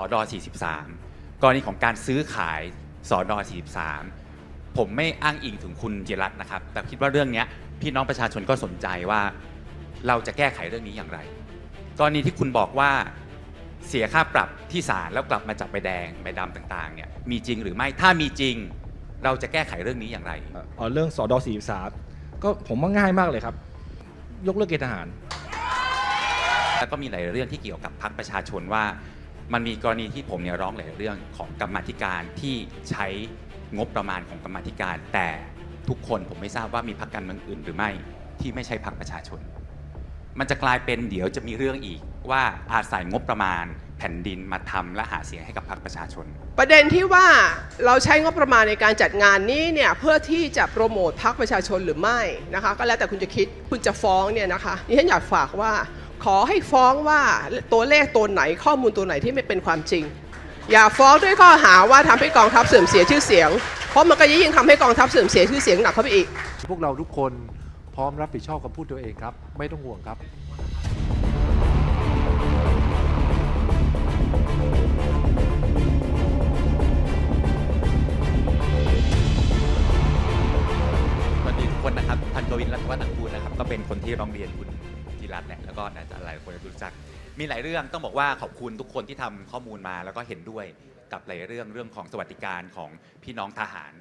อดอ43 กรณีของการซื้อขายสอดอ43 ผมไม่อ้างอิงถึงคุณจิรัตน์นะครับ แต่คิดว่าเรื่องเนี้ยพี่น้องประชาชนก็สนใจว่า เราจะแก้ไขเรื่องนี้อย่างไร กรณีที่คุณบอกว่าเสียค่าปรับที่ศาลแล้วกลับมาจับใบแดงใบดำต่างๆเนี่ยมีจริงหรือไม่ถ้ามีจริง เราจะแก้ไขเรื่องนี้อย่างไรเอ่อเรื่องสอดอ43 ก็ผมว่าง่ายมากเลยครับ ยกเลิกเกณฑ์ทหารแล้วก็มีหลายเรื่องที่เกี่ยวกับพรรคประชาชนว่า มันมีกรณีที่ผมเนี่ยร้องหลายเรื่องของกรรมาธิการที่ใช้งบประมาณของกรรมาธิการ แต่ทุกคนผมไม่ทราบว่ามีพรรคการเมืองอื่นหรือไม่ที่ไม่ใช่พรรคประชาชน มันจะกลายเป็นเดี๋ยวจะมีเรื่องอีกว่าอาศัยงบประมาณแผ่นดินมาทำและหาเสียงให้กับพรรคประชาชน ประเด็นที่ว่าเราใช้งบประมาณในการจัดงานนี้เนี่ยเพื่อที่จะโปรโมทพรรคประชาชนหรือไม่นะคะก็แล้วแต่คุณจะคิดคุณจะฟ้องเนี่ยนะคะดิฉันอยากฝากว่า ขอให้ฟ้องว่าตัวเลขตัวไหนข้อมูลตัวไหนที่ไม่เป็นความจริง อย่าฟ้องด้วยข้อหาว่าทำให้กองทัพเสื่อมเสียชื่อเสียง เพราะมันก็ยิ่งทำให้กองทัพเสื่อมเสียชื่อเสียงหนักเข้าไปอีก พวกเราทุกคนพร้อมรับผิดชอบคำพูดตัวเองครับ ไม่ต้องห่วงครับสวัสดีทุกคนนะครับพันกวินรัตนวัฒน์กูลนะครับ ก็เป็นคนที่ร้องเรียนคุณ รัตน์แหละแล้วก็น่าจะหลายคนจะรู้จัก มีหลายเรื่องต้องบอกว่าขอบคุณทุกคนที่ทำข้อมูลมาแล้วก็เห็นด้วยกับหลายเรื่องเรื่องของสวัสดิการของพี่น้องทหาร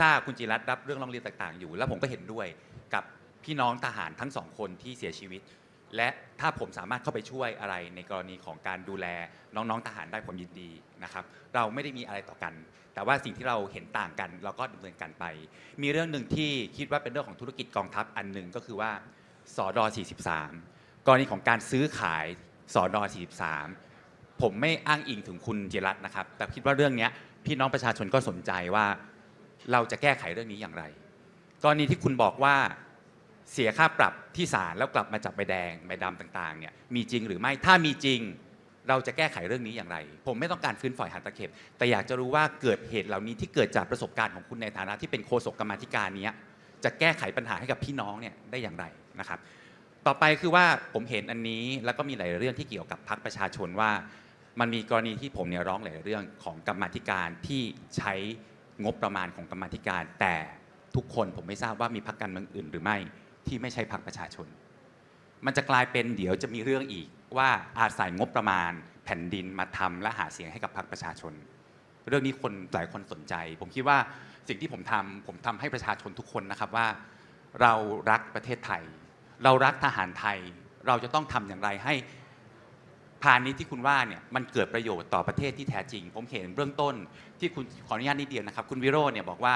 ทราบคุณจิรัตน์รับเรื่องร้องเรียนต่าง ๆ อยู่ แล้วผมก็เห็นด้วยกับพี่น้องทหารทั้งสองคนที่เสียชีวิต และถ้าผมสามารถเข้าไปช่วยอะไรในกรณีของการดูแลน้องๆทหารได้ผมยินดีนะครับ เราไม่ได้มีอะไรต่อกัน แต่ว่าสิ่งที่เราเห็นต่างกัน เราก็ดำเนินการไป มีเรื่องหนึ่งที่คิดว่าเป็นเรื่องของธุรกิจกองทัพอันหนึ่งก็คือว่า สอดอ43 กรณีของการซื้อขายสอดอ43 ผมไม่อ้างอิงถึงคุณจิรัตน์นะครับ แต่คิดว่าเรื่องนี้พี่น้องประชาชนก็สนใจว่าเราจะแก้ไขเรื่องนี้อย่างไร กรณีที่คุณบอกว่าเสียค่าปรับที่ศาลแล้วกลับมาจับใบแดงใบดำต่างๆเนี่ยมีจริงหรือไม่ถ้ามีจริงเราจะแก้ไขเรื่องนี้อย่างไร ผมไม่ต้องการฟื้นฝอยหันตะเข็บแต่อยากจะรู้ว่าเกิดเหตุเหล่านี้ที่เกิดจากประสบการณ์ของคุณในฐานะที่เป็นโฆษกกรรมธิการนี้จะแก้ไขปัญหาให้กับพี่น้องเนี่ยได้อย่างไร นะครับ ต่อไปคือว่าผมเห็นอันนี้แล้วก็มีหลายเรื่องที่เกี่ยวกับพรรคประชาชนว่า มันมีกรณีที่ผมเนี่ยร้องหลายเรื่องของกรรมธิการที่ใช้งบประมาณของกรรมธิการ แต่ทุกคนผมไม่ทราบว่ามีพรรคการเมืองอื่น หรือไม่ที่ไม่ใช่พรรคประชาชน มันจะกลายเป็นเดี๋ยวจะมีเรื่องอีกว่าอาศัยงบประมาณแผ่นดินมาทำและหาเสียงให้กับพรรคประชาชน เรื่องนี้คนหลายคนสนใจ ผมคิดว่าสิ่งที่ผมทำผมทำให้ประชาชนทุกคนนะครับว่า เรารักประเทศไทย เรารักทหารไทย เราจะต้องทำอย่างไรให้พาณิชย์ที่คุณว่าเนี่ยมันเกิดประโยชน์ต่อประเทศที่แท้จริง ผมเห็นเบื้องต้นที่คุณขออนุญาตนิดเดียวนะครับ คุณวิโรจน์เนี่ยบอกว่า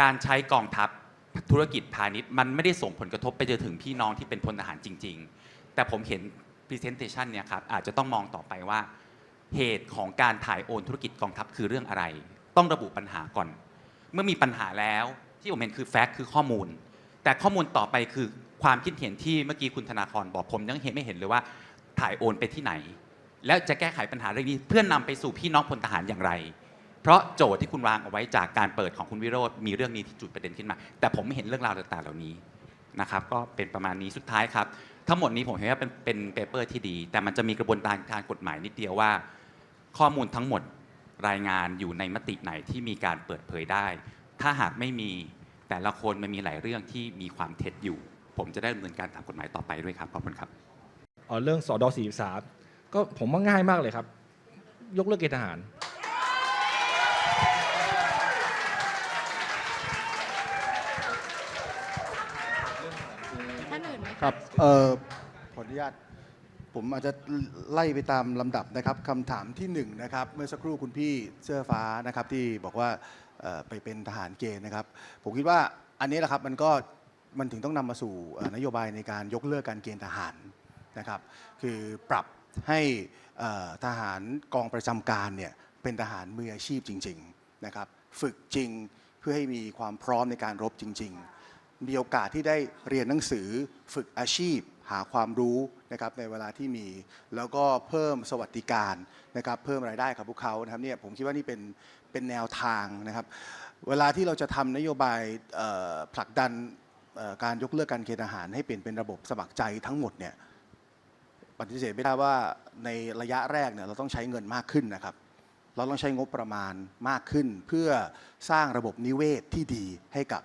การใช้กองทัพธุรกิจพาณิชย์ มันไม่ได้ส่งผลกระทบไปจนถึงพี่น้องที่เป็นพลทหารจริง ๆ แต่ผมเห็น Presentation เนี่ยครับอาจจะต้องมองต่อไปว่า เหตุของการถ่ายโอนธุรกิจกองทัพคือเรื่องอะไร ต้องระบุปัญหาก่อน เมื่อมีปัญหาแล้วที่ผมเห็นคือแฟกต์คือข้อมูล แต่ข้อมูลต่อไปคือ ความคิดเห็นที่เมื่อกี้คุณธนาครบอกผมยังเห็นไม่เห็นเลยว่าถ่ายโอนไปที่ไหน แล้วจะแก้ไขปัญหาเรื่องนี้เพื่อนนำไปสู่พี่น้องพลทหารอย่างไร เพราะโจทย์ที่คุณวางเอาไว้จากการเปิดของคุณวิโรธมีเรื่องนี้ที่จุดประเด็นขึ้นมา แต่ผมไม่เห็นเรื่องราวต่างๆเหล่านี้นะครับก็เป็นประมาณนี้สุดท้ายครับ ทั้งหมดนี้ผมเห็นว่าเป็นเป็นเปเปอร์ที่ดี แต่มันจะมีกระบวนการทางกฎหมายนิดเดียวว่า ข้อมูลทั้งหมดรายงานอยู่ในมติไหนที่มีการเปิดเผยได้ ถ้าหากไม่มีแต่ละคนมันมีหลายเรื่องที่มีความเท็จอยู่ ผมจะได้ดำเนินการตามกฎหมายต่อไปด้วยครับขอบคุณครับเอ่อเรื่องสอดอ43 ก็ผมว่าง่ายมากเลยครับ ยกเลิกเกณฑ์ทหาร ท่านอื่นไหมะครับเอ่อขออนุญาตผมอาจจะไล่ไปตามลำดับนะครับคำถามที่หนึ่งนะครับเมื่อสักครู่คุณพี่เสื้อฟ้านะครับที่บอกว่าเอ่อไปเป็นทหารเกณฑ์นะครับ ผมคิดว่าอันนี้แหละครับมันก็ มันถึงต้องนำมาสู่นโยบายในการยกเลิกการเกณฑ์ทหารนะครับ คือปรับให้ทหารกองประจำการเนี่ยเป็นทหารมืออาชีพจริงๆนะครับฝึกจริงเพื่อให้มีความพร้อมในการรบจริง ๆ มีโอกาสที่ได้เรียนหนังสือฝึกอาชีพหาความรู้นะครับในเวลาที่มี แล้วก็เพิ่มสวัสดิการนะครับเพิ่มรายได้กับพวกเขานะครับเนี่ยผมคิดว่านี่เป็นเป็นแนวทางนะครับ เวลาที่เราจะทำนโยบายผลักดัน การยกเลิกการเกณฑ์ทหารให้เปลี่ยนเป็นระบบสมัครใจทั้งหมดเนี่ยปฏิเสธไม่ได้ว่าในระยะแรกเนี่ยเราต้องใช้เงินมากขึ้นนะครับ เราต้องใช้งบประมาณมากขึ้น เพื่อสร้างระบบนิเวศที่ดีให้กับ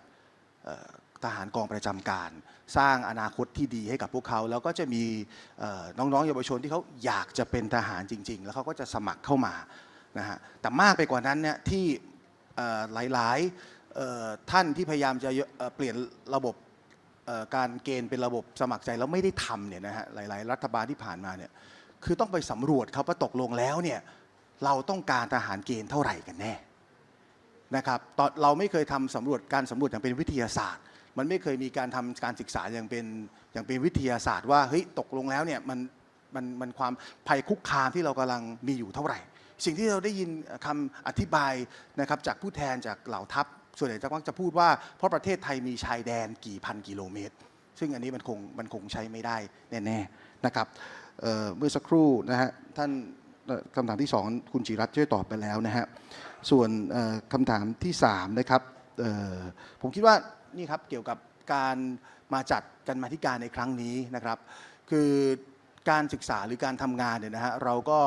ทหารกองประจำการ สร้างอนาคตที่ดีให้กับพวกเขา แล้วก็จะมีน้องๆเยาวชนที่เขาอยากจะเป็นทหารจริง ๆ แล้วเขาก็จะสมัครเข้ามานะฮะแต่มากไปกว่านั้นเนี่ยที่หลายๆ ท่านที่พยายามจะเปลี่ยนระบบการเกณฑ์เป็นระบบสมัครใจแล้วไม่ได้ทำเนี่ยนะฮะหลาย ๆ รัฐบาลที่ผ่านมาเนี่ยคือต้องไปสำรวจครับว่าตกลงแล้วเนี่ยเราต้องการทหารเกณฑ์เท่าไหร่กันแน่นะครับตอนเราไม่เคยทำสำรวจการสำรวจอย่างเป็นวิทยาศาสตร์ มันไม่เคยมีการทำการศึกษาอย่างเป็นอย่างเป็นวิทยาศาสตร์ ว่าเฮ้ยตกลงแล้วเนี่ยมันมันมันความภัยคุกคามที่เรากำลังมีอยู่เท่าไหร่ สิ่งที่เราได้ยินคำอธิบายนะครับจากผู้แทนจากเหล่าทัพ ส่วนใหญ่จะมักจะพูดว่าเพราะประเทศไทยมีชายแดนกี่พันกิโลเมตร ซึ่งอันนี้มันคงมันคงใช้ไม่ได้แน่ๆนะครับเเมื่อสักครู่นะฮะท่านคำถามที่สองคุณจิรัตช่วยตอบไปแล้วนะฮะส่วนคำถามที่3นะครับผมคิดว่านี่ครับเกี่ยวกับการมาจัดกันมาธิการในครั้งนี้นะครับ คือการศึกษาหรือการทำงานเนี่ยนะฮะเราก็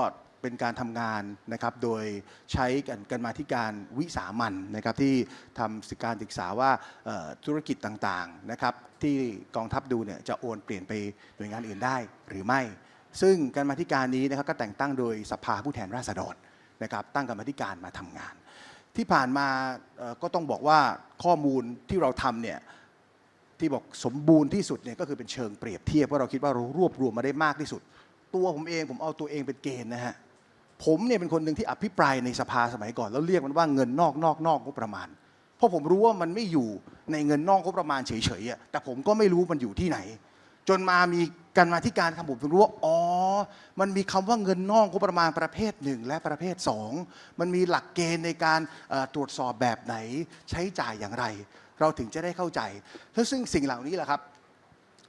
เป็นการทำงานนะครับโดยใช้กันกันมาธิการวิสามันนะครับที่ทำการศึกษาว่าธุรกิจต่างๆนะครับที่กองทัพดูเนี่ยจะโอนเปลี่ยนไปหน่วยงานอื่นได้หรือไม่ ซึ่งการมาธิการนี้นะครับก็แต่งตั้งโดยสภาผู้แทนราษฎรนะครับตั้งกรรมาธิการมาทำงาน ที่ผ่านมาก็ต้องบอกว่าข้อมูลที่เราทำเนี่ยที่บอกสมบูรณ์ที่สุดเนี่ยก็คือเป็นเชิงเปรียบเทียบว่าเราคิดว่าเรารวบรวมมาได้มากที่สุด ตัวผมเองผมเอาตัวเองเป็นเกณฑ์นะฮะ ผมเนี่ยเป็นคนหนึ่งที่อภิปรายในสภาสมัยก่อน แล้วเรียกมันว่าเงินนอกนอกนอกงบประมาณ เพราะผมรู้ว่ามันไม่อยู่ในเงินนอกงบประมาณเฉยๆอะแต่ผมก็ไม่รู้มันอยู่ที่ไหน จนมามีการมาที่การทำผมถึงรู้ว่าอ๋อ มันมีคำว่าเงินนอกงบประมาณประเภทหนึ่งและประเภทสองมันมีหลักเกณฑ์ในการตรวจสอบแบบไหน ใช้จ่ายอย่างไร เราถึงจะได้เข้าใจแล้วซึ่งสิ่งเหล่านี้แหละครับ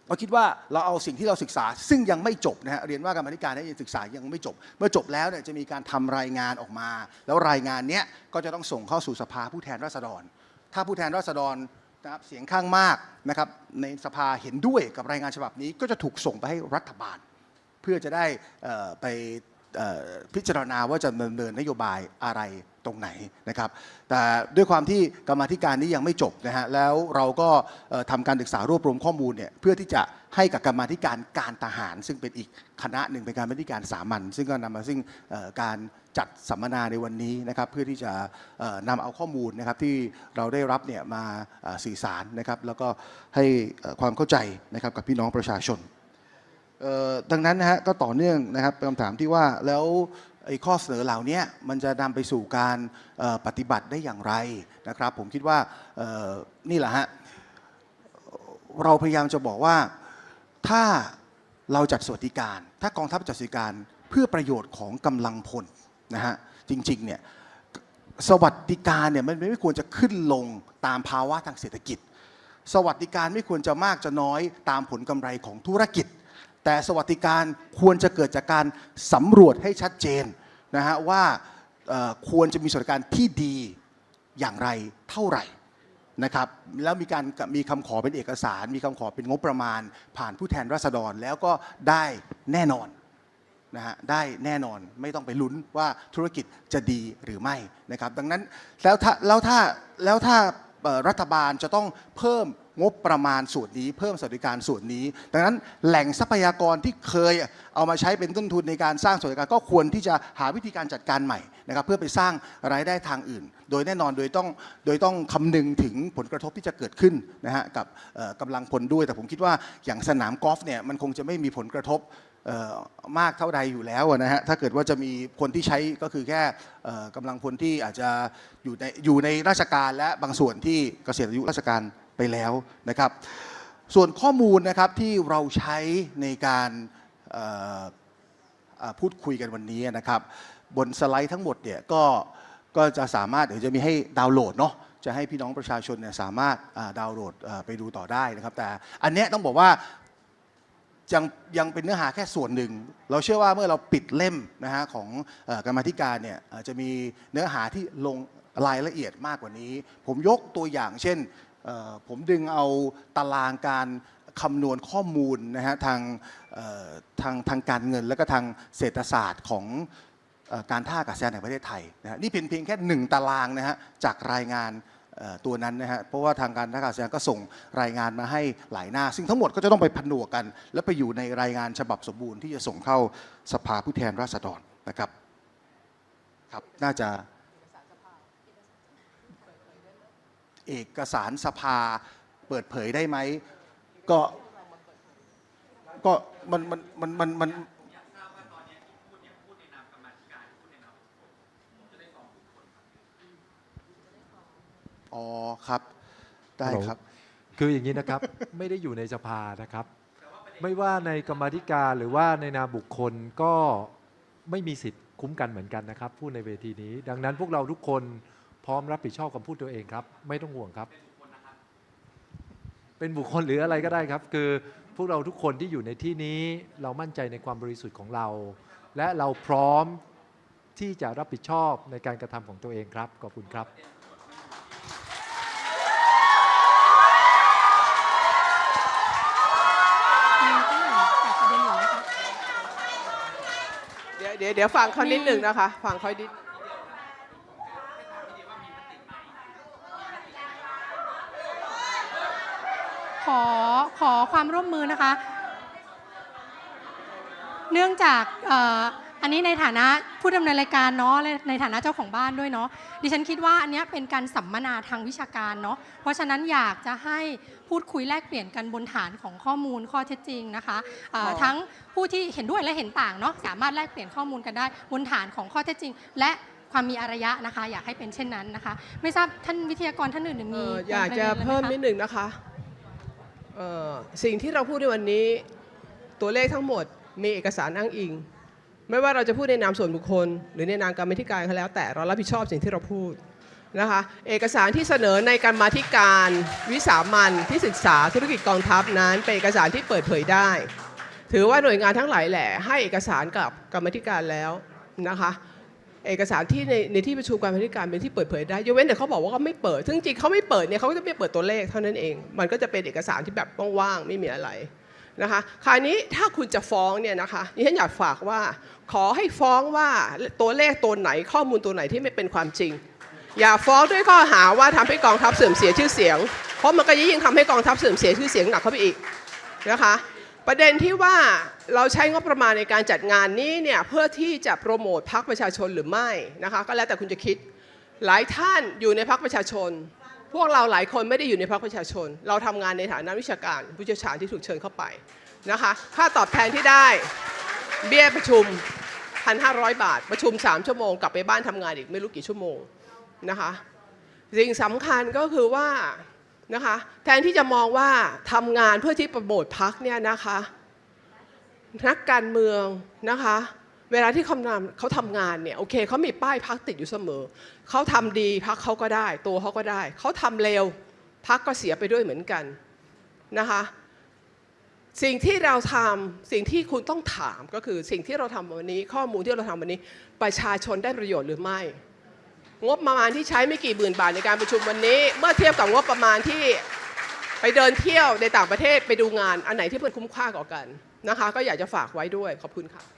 เราคิดว่าเราเอาสิ่งที่เราศึกษา ซึ่งยังไม่จบนะฮะเรียนว่ากรรมธิการได้ศึกษายังไม่จบ เมื่อจบแล้วเนี่ยจะมีการทำรายงานออกมา แล้วรายงานเนี้ยก็จะต้องส่งเข้าสู่สภาผู้แทนราษฎร ถ้าผู้แทนราษฎรนะครับเสียงข้างมากนะครับในสภาเห็นด้วยกับรายงานฉบับนี้ก็จะถูกส่งไปให้รัฐบาล เพื่อจะได้ไปพิจารณาว่าจะดำเนินนโยบายอะไร ตรงไหนนะครับ แต่ด้วยความที่กรรมาธิการนี้ยังไม่จบนะฮะแล้วเราก็เอ่อทำการศึกษารวบรวมข้อมูลเนี่ยเพื่อที่จะให้กับกรรมาธิการการทหาร ซึ่งเป็นอีกคณะหนึ่งเป็นการกรรมาธิการสามัญซึ่งก็นำมาซึ่งการจัดสัมมนาในวันนี้นะครับ เพื่อที่จะเอ่อนำเอาข้อมูลนะครับที่เราได้รับเนี่ยมาสื่อสารนะครับ แล้วก็ให้ความเข้าใจนะครับกับพี่น้องประชาชนดังนั้นนะฮะก็ต่อเนื่องนะครับเป็นคำถามที่ว่าแล้ว ไอ้ข้อเสนอเหล่านี้มันจะนำไปสู่การปฏิบัติได้อย่างไรนะครับ ผมคิดว่านี่แหละฮะเราพยายามจะบอกว่าถ้าเราจัดสวัสดิการ ถ้ากองทัพจัดสวัสดิการเพื่อประโยชน์ของกำลังพลนะฮะจริงๆเนี่ยสวัสดิการเนี่ยมันไม่ควรจะขึ้นลงตามภาวะทางเศรษฐกิจ สวัสดิการไม่ควรจะมากจะน้อยตามผลกำไรของธุรกิจ แต่สวัสดิการควรจะเกิดจากการสำรวจให้ชัดเจนนะฮะว่าควรจะมีสวัสดิการที่ดีอย่างไรเท่าไหร่นะครับแล้วมีการมีคำขอเป็นเอกสาร มีคำขอเป็นงบประมาณ ผ่านผู้แทนราษฎรแล้วก็ได้แน่นอนนะฮะได้แน่นอนไม่ต้องไปลุ้นว่าธุรกิจจะดีหรือไม่นะครับดังนั้นแล้วถ้าแล้วถ้าแล้วถ้า รัฐบาลจะต้องเพิ่มงบประมาณส่วนนี้ เพิ่มสวัสดิการส่วนนี้ ดังนั้นแหล่งทรัพยากรที่เคยเอามาใช้เป็นต้นทุนในการสร้างสวัสดิการก็ควรที่จะหาวิธีการจัดการใหม่นะครับเพื่อไปสร้างรายได้ทางอื่น โดยแน่นอนโดยต้องโดยต้องคำนึงถึงผลกระทบที่จะเกิดขึ้นนะฮะกับกำลังพลด้วย แต่ผมคิดว่าอย่างสนามกอล์ฟเนี่ยมันคงจะไม่มีผลกระทบ มากเท่าใดอยู่แล้วนะฮะถ้าเกิดว่าจะมีคนที่ใช้ก็คือแค่เอ่อกำลังพลที่อาจจะอยู่ในอยู่ในราชการและบางส่วนที่เกษียณอายุราชการไปแล้วนะครับ ส่วนข้อมูลนะครับที่เราใช้ในการพูดคุยกันวันนี้นะครับ บนสไลด์ทั้งหมดเนี่ยก็ก็จะสามารถเดี๋ยวจะมีให้ดาวน์โหลดเนาะจะให้พี่น้องประชาชนเนี่ยสามารถดาวน์โหลดไปดูต่อได้นะครับ แต่อันเนี้ยต้องบอกว่า ยังยังเป็นเนื้อหาแค่ส่วนหนึ่ง เราเชื่อว่าเมื่อเราปิดเล่มนะฮะของกรรมธิการเนี่ยจะมีเนื้อหาที่ลงรายละเอียดมากกว่านี้ ผมยกตัวอย่างเช่นผมดึงเอาตารางการคำนวณข้อมูลนะฮะทางทางทางการเงิน และก็ทางเศรษฐศาสตร์ของการท่าอากาศยานแห่งประเทศไทยนะฮะนี่เป็นเพียงแค่หนึ่งตารางนะฮะจากรายงาน ตัวนั้นนะฮะเพราะว่าทางการท่าอากาศยานก็ส่งรายงานมาให้หลายหน้า ซึ่งทั้งหมดก็จะต้องไปผนวกกัน และไปอยู่ในรายงานฉบับสมบูรณ์ที่จะส่งเข้าสภาผู้แทนราษฎรนะครับครับน่าจะเอกสารสภาเปิดเผยได้ไหมก็ก็มันมันมันมันมัน อ๋อครับ ได้ครับ คืออย่างนี้นะครับ ไม่ได้อยู่ในสภานะครับ ไม่ว่าในกรรมธิการหรือว่าในนามบุคคลก็ไม่มีสิทธิ์คุ้มกันเหมือนกันนะครับ พูดในเวทีนี้ ดังนั้นพวกเราทุกคนพร้อมรับผิดชอบคำพูดตัวเองครับ ไม่ต้องห่วงครับ เป็นบุคคลหรืออะไรก็ได้ครับ คือพวกเราทุกคนที่อยู่ในที่นี้เรามั่นใจในความบริสุทธิ์ของเรา และเราพร้อมที่จะรับผิดชอบในการกระทำของตัวเองครับ ขอบคุณครับ มีตั้งหลายแต่ประเด็นอยู่นะคะ เดี๋ยวเดี๋ยวฟังเขานิดหนึ่งนะคะฟังเขานิดขอขอความร่วมมือนะคะ เนื่องจากเอ่ออันนี้ในฐานะผู้ดำเนินรายการเนาะและในฐานะเจ้าของบ้านด้วยเนาะดิฉันคิดว่าอันเนี้ยเป็นการสัมมนาทางวิชาการเนาะเพราะฉะนั้นอยากจะให้พูดคุยแลกเปลี่ยนกันบนฐานของข้อมูลข้อเท็จจริงนะคะเอ่ออ๋อทั้งผู้ที่เห็นด้วยและเห็นต่างเนาะสามารถแลกเปลี่ยนข้อมูลกันได้ บนฐานของข้อเท็จจริง และความมีอารยะนะคะ อยากให้เป็นเช่นนั้นนะคะ ไม่ทราบท่านวิทยากรท่านอื่นเอ่มีออยากจะประด็นไรไหเพิ่มคนิดหนึ่งนะคะเอ่อสิ่งที่เราพูดในวันนี้ตัวเลขทั้งหมดมีเอกสารอ้างอิง ไม่ว่าเราจะพูดในนามส่วนบุคคล หรือในนามกรรมธิการก็แล้ว แต่เรารับผิดชอบสิ่งที่เราพูดนะคะเอกสารที่เสนอในกรรมาธิการวิสามันที่ศึกษาธุรกิจกองทัพนั้นเป็นเอกสารที่เปิดเผยได้ ถือว่าหน่วยงานทั้งหลายแหล่ให้เอกสารกับกรรมธิการแล้วนะคะเอกสารที่ในในที่ประชุมการบริการเป็นที่เปิดเผยได้ยกเว้นแต่เขาบอกว่าเขาไม่เปิด ซึ่งจริงเขาไม่เปิดเนี่ยเขาก็จะไม่เปิดตัวเลขเท่านั้นเอง มันก็จะเป็นเอกสารที่แบบว่างๆไม่มีอะไร นะคะคราวนี้ถ้าคุณจะฟ้องเนี่ยนะคะดิฉันอยากฝากว่า ขอให้ฟ้องว่าตัวเลขตัวไหนข้อมูลตัวไหนที่ไม่เป็นความจริง อย่าฟ้องด้วยข้อหาว่าทำให้กองทัพเสื่อมเสียชื่อเสียง เพราะมันก็ยิ่งทำให้กองทัพเสื่อมเสียชื่อเสียงหนักเข้าไปอีกนะคะประเด็นที่ว่าเราใช้งบประมาณในการจัดงานนี้เนี่ยเพื่อที่จะโปรโมทพรรคประชาชนหรือไม่นะคะก็แล้วแต่คุณจะคิดหลายท่านอยู่ในพรรคประชาชน พวกเราหลายคนไม่ได้อยู่ในพรรคประชาชน เราทำงานในฐานะวิชาการผู้เชี่ยวชาญที่ถูกเชิญเข้าไปนะคะค่าตอบแทนที่ได้เบี้ยประชุม 1,500 บาท ประชุม 3 ชั่วโมง กลับไปบ้านทำงานอีกไม่รู้กี่ชั่วโมงนะคะสิ่งสำคัญก็คือว่านะคะแทนที่จะมองว่าทำงานเพื่อที่โปรโมทพรรคเนี่ยนะคะนักการเมืองนะคะ เวลาที่เขาทำเขาทำงานเนี่ยโอเคเขามีป้ายพักติดอยู่เสมอเขาทำดีพักเขาก็ได้ ตัวเขาก็ได้เขาทำเร็วพักก็เสียไปด้วยเหมือนกันนะคะสิ่งที่เราทำสิ่งที่คุณต้องถามก็คือสิ่งที่เราทำวันนี้ ข้อมูลที่เราทำวันนี้ ประชาชนได้ประโยชน์หรือไม่ งบประมาณที่ใช้ไม่กี่หมื่นบาทในการประชุมวันนี้ เมื่อเทียบกับงบประมาณที่ไปเดินเที่ยวในต่างประเทศไปดูงาน อันไหนที่มันคุ้มค่ากว่ากันนะคะ ก็อยากจะฝากไว้ด้วยขอบคุณค่ะ